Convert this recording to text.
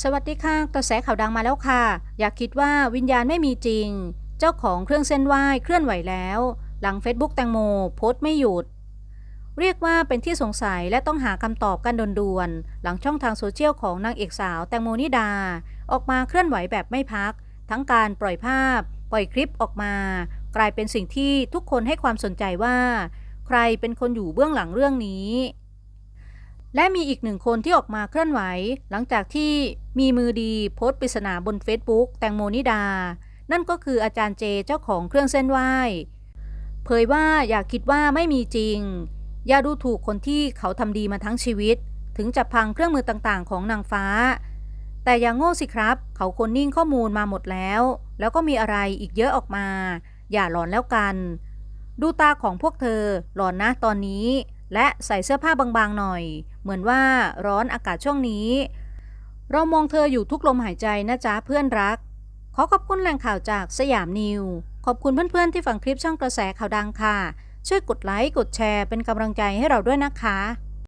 สวัสดีค่ะกระแสข่าวดังมาแล้วค่ะ อยากคิดว่าวิญญาณไม่มีจริง เจ้าของเครื่องเส้นไหว้เคลื่อนไหวแล้ว หลัง Facebook แตงโมโพสต์ไม่หยุด เรียกว่าเป็นที่สงสัยและต้องหาคำตอบกันด่วนๆหลังช่องทางโซเชียลของนางเอกสาวแตงโมนิดา ออกมาเคลื่อนไหวแบบไม่พัก ทั้งการปล่อยภาพ ปล่อยคลิปออกมา กลายเป็นสิ่งที่ทุกคนให้ความสนใจว่า ใครเป็นคนอยู่เบื้องหลังเรื่องนี้ และมีอีกหนึ่งคนที่ออกมาเคลื่อนไหว หลังจากที่มีมือดีโพสต์ปริศนาบน Facebook แตงโมนิดา นั่นก็คืออาจารย์เจเจ้าของเครื่องเส้นไหว้ เผยว่าอย่าคิดว่าไม่มีจริง อย่าดูถูกคนที่เขาทำดีมาทั้งชีวิต ถึงจะพังเครื่องมือต่างๆ ของนางฟ้า แต่อย่างโง่สิครับ เขาคนนิ่งข้อมูลมาหมดแล้ว แล้วก็มีอะไรอีกเยอะออกมา อย่าหลอนแล้วกัน ดูตาของพวกเธอหลอนนะตอนนี้ และใส่เสื้อผ้าบางๆหน่อย เหมือนว่าร้อนอากาศช่วงนี้ เรามองเธออยู่ทุกลมหายใจนะจ๊ะเพื่อนรัก ขอขอบคุณแหล่งข่าวจากสยามนิว ขอบคุณเพื่อนๆที่ฟังคลิปช่องกระแสข่าวดังค่ะ ช่วยกดไลค์กดแชร์เป็นกำลังใจให้เราด้วยนะคะ